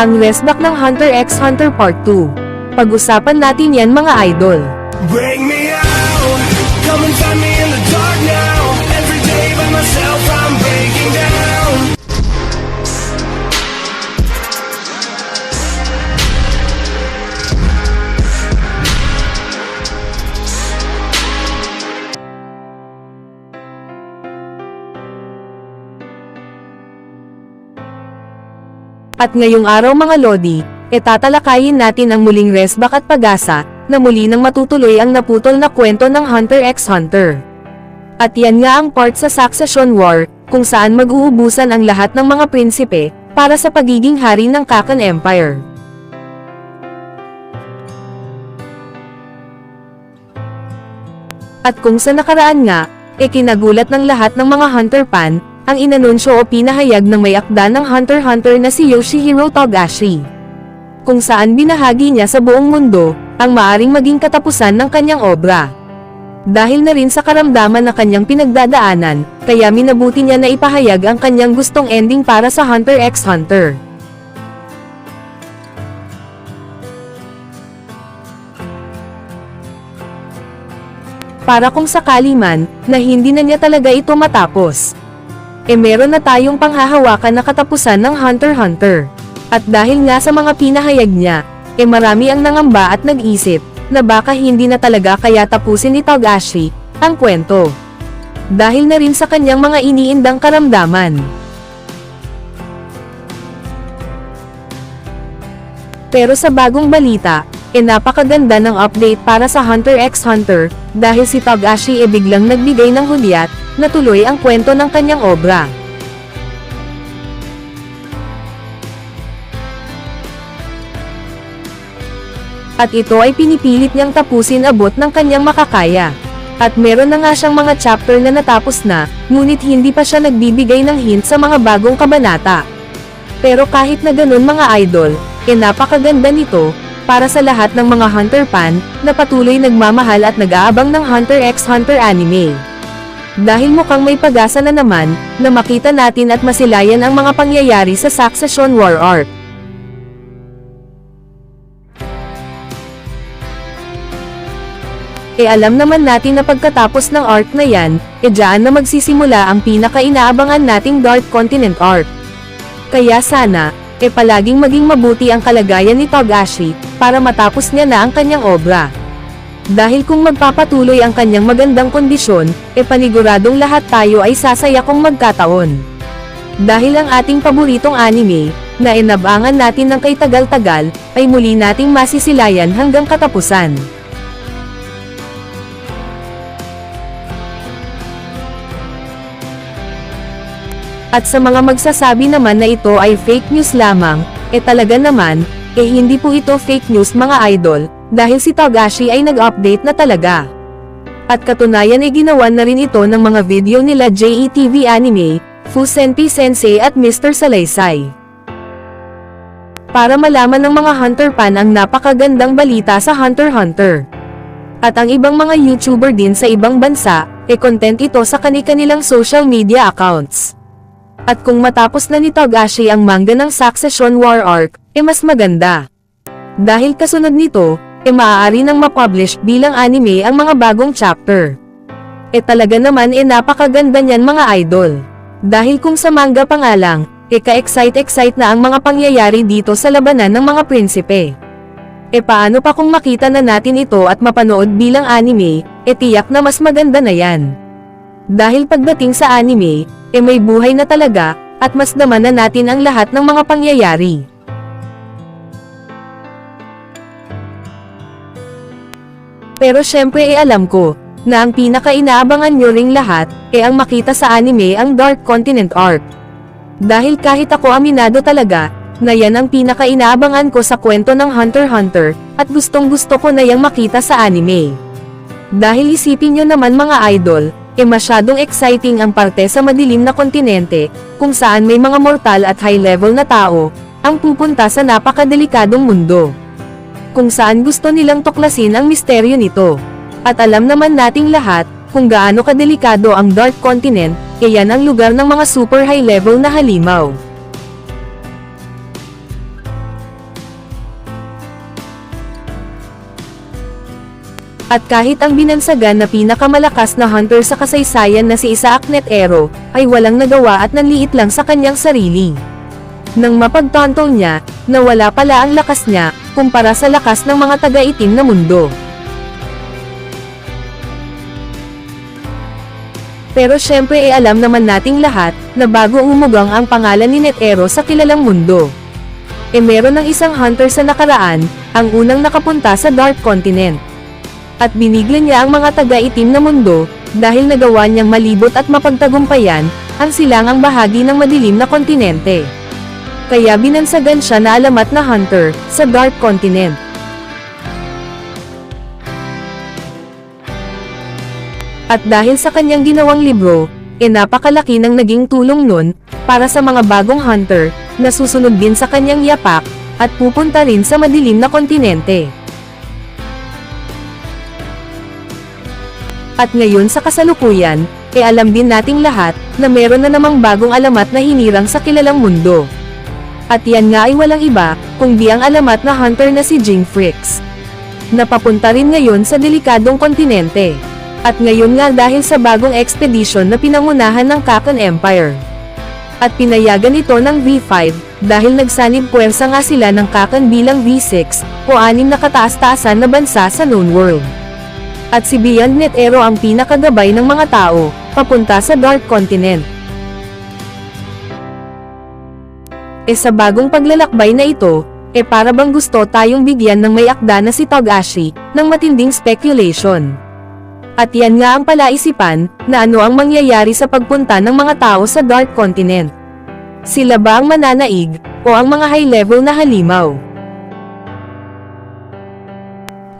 Ang resback ng Hunter x Hunter Part 2. Pag-usapan natin yan mga idol. Bring me out, come and find me At ngayong araw mga Lodi, etatalakayin natin ang muling resback at pag-asa, na muli nang matutuloy ang naputol na kwento ng Hunter x Hunter. At yan nga ang part sa Succession War, kung saan mag-uubusan ang lahat ng mga prinsipe, para sa pagiging hari ng Kakan Empire. At kung sa nakaraan nga, e kinagulat ng lahat ng mga Hunter fan, ang inanunsyo o pinahayag ng may akda ng Hunter Hunter na si Yoshihiro Togashi. Kung saan binahagi niya sa buong mundo, ang maaring maging katapusan ng kanyang obra. Dahil na rin sa karamdaman na kanyang pinagdadaanan, kaya minabuti niya na ipahayag ang kanyang gustong ending para sa Hunter x Hunter. Para kung sakali man, na hindi na niya talaga ito matapos. E meron na tayong panghahawakan na katapusan ng Hunter Hunter. At dahil nga sa mga pinahayag niya, e marami ang nangamba at nag-isip, na baka hindi na talaga kaya tapusin ni Togashi, ang kwento. Dahil na rin sa kanyang mga iniindang karamdaman. Pero sa bagong balita, e napakaganda ng update para sa Hunter x Hunter, dahil si Togashi e biglang nagbigay ng hudyat, na tuloy ang kwento ng kanyang obra. At ito ay pinipilit niyang tapusin abot ng kanyang makakaya. At meron na nga siyang mga chapter na natapos na, ngunit hindi pa siya nagbibigay ng hint sa mga bagong kabanata. Pero kahit na ganun mga idol, e napakaganda nito, para sa lahat ng mga Hunter fan, na patuloy nagmamahal at nag-aabang ng Hunter x Hunter anime. Dahil mukhang may pag-asa na naman, na makita natin at masilayan ang mga pangyayari sa Succession War arc. E alam naman natin na pagkatapos ng arc na yan, e dyan na magsisimula ang pinaka-inaabangan nating Dark Continent arc. Kaya sana, e palaging maging mabuti ang kalagayan ni Togashi, para matapos niya na ang kanyang obra. Dahil kung magpapatuloy ang kanyang magandang kondisyon, e paniguradong lahat tayo ay sasaya kung magkataon. Dahil ang ating paboritong anime, na inabangan natin ng kay tagal-tagal, ay muli nating masisilayan hanggang katapusan. At sa mga magsasabi naman na ito ay fake news lamang, e talaga naman, eh hindi po ito fake news mga idol, dahil si Togashi ay nag-update na talaga. At katunayan ay ginawan na rin ito ng mga video nila JETV Anime, Fusenpi Sensei at Mr. Salaysay. Para malaman ng mga Hunter fan ang napakagandang balita sa Hunter Hunter. At ang ibang mga YouTuber din sa ibang bansa, e content ito sa kani-kanilang social media accounts. At kung matapos na ni Togashi ang manga ng Succession War arc, e mas maganda. Dahil kasunod nito, e maaari nang ma-publish bilang anime ang mga bagong chapter. E talaga naman e napakaganda niyan mga idol. Dahil kung sa manga pa lang, e ka-excite-excite na ang mga pangyayari dito sa labanan ng mga prinsipe. E paano pa kung makita na natin ito at mapanood bilang anime, e tiyak na mas maganda na yan. Dahil pagdating sa anime, e may buhay na talaga, at mas naman na natin ang lahat ng mga pangyayari. Pero syempre e alam ko, na ang pinaka-inaabangan nyo ring lahat, e ang makita sa anime ang Dark Continent Arc. Dahil kahit ako aminado talaga, na yan ang pinaka-inaabangan ko sa kwento ng Hunter x Hunter, at gustong gusto ko na yang makita sa anime. Dahil isipin nyo naman mga idol, e masyadong exciting ang parte sa madilim na kontinente, kung saan may mga mortal at high-level na tao, ang pupunta sa napakadelikadong mundo kung saan gusto nilang tuklasin ang misteryo nito. At alam naman nating lahat, kung gaano kadelikado ang Dark Continent, iyan ang lugar ng mga super high level na halimaw. At kahit ang binansagan na pinakamalakas na hunter sa kasaysayan na si Isaac Netero, ay walang nagawa at nanliit lang sa kanyang sarili. Nang mapagtantol niya, na wala pala ang lakas niya, kumpara sa lakas ng mga taga-itim na mundo. Pero syempre e alam naman nating lahat, na bago umugang ang pangalan ni Netero sa kilalang mundo. E meron ng isang hunter sa nakaraan, ang unang nakapunta sa Dark Continent. At biniglan niya ang mga taga-itim na mundo, dahil nagawa niyang malibot at mapagtagumpayan, ang silangang bahagi ng madilim na kontinente. Kaya binansagan siya na alamat na hunter, sa Dark Continent. At dahil sa kanyang ginawang libro, e napakalaki ng naging tulong nun, para sa mga bagong hunter, na susunod din sa kanyang yapak, at pupunta rin sa madilim na kontinente. At ngayon sa kasalukuyan, e alam din nating lahat, na meron na namang bagong alamat na hinirang sa kilalang mundo. At yan nga ay walang iba, kundi ang alamat na hunter na si Jing Fricks. Napapunta rin ngayon sa delikadong kontinente. At ngayon nga dahil sa bagong expedition na pinangunahan ng Kakan Empire. At pinayagan ito ng V5, dahil nagsanib puwersa nga sila ng Kakan bilang V6, o anim na kataas-taasan na bansa sa known world. At si Beyond Net Aero ang pinakagabay ng mga tao, papunta sa Dark Continent. E sa bagong paglalakbay na ito, e para bang gusto tayong bigyan ng may akda na si Togashi, ng matinding speculation. At yan nga ang palaisipan, na ano ang mangyayari sa pagpunta ng mga tao sa Dark Continent. Sila ba ang mananaig, o ang mga high-level na halimaw?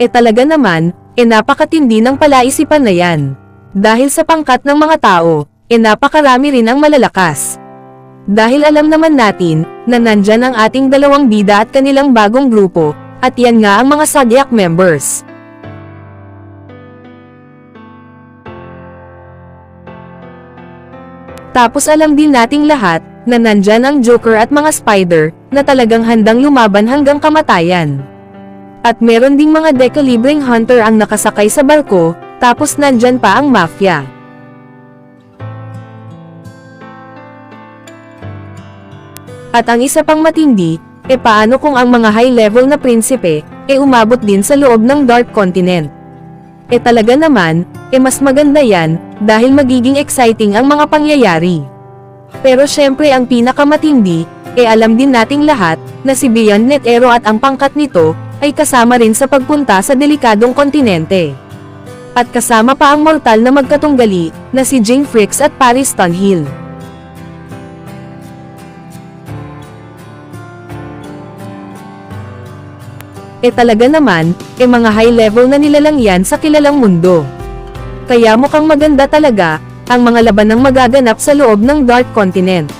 E talaga naman, e napakatindi ng palaisipan na yan. Dahil sa pangkat ng mga tao, e napakarami rin ang malalakas. Dahil alam naman natin, na nandyan ang ating dalawang bida at kanilang bagong grupo, at yan nga ang mga Zodiac members. Tapos alam din nating lahat, na nandyan ang Joker at mga Spider, na talagang handang lumaban hanggang kamatayan. At meron ding mga dekalibreng hunter ang nakasakay sa barko, tapos nandyan pa ang Mafia. At ang isa pang matindi, e paano kung ang mga high-level na prinsipe, e umabot din sa loob ng Dark Continent? E talaga naman, e mas maganda yan, dahil magiging exciting ang mga pangyayari. Pero syempre ang pinakamatindi, e alam din nating lahat, na si Beyond Net Aero at ang pangkat nito, ay kasama rin sa pagpunta sa delikadong kontinente. At kasama pa ang mortal na magkatunggali, na si Jane Fricks at Paris Tunhill. E talaga naman, e mga high level na nilalang yan sa kilalang mundo. Kaya mukhang maganda talaga, ang mga laban ng magaganap sa loob ng Dark Continent.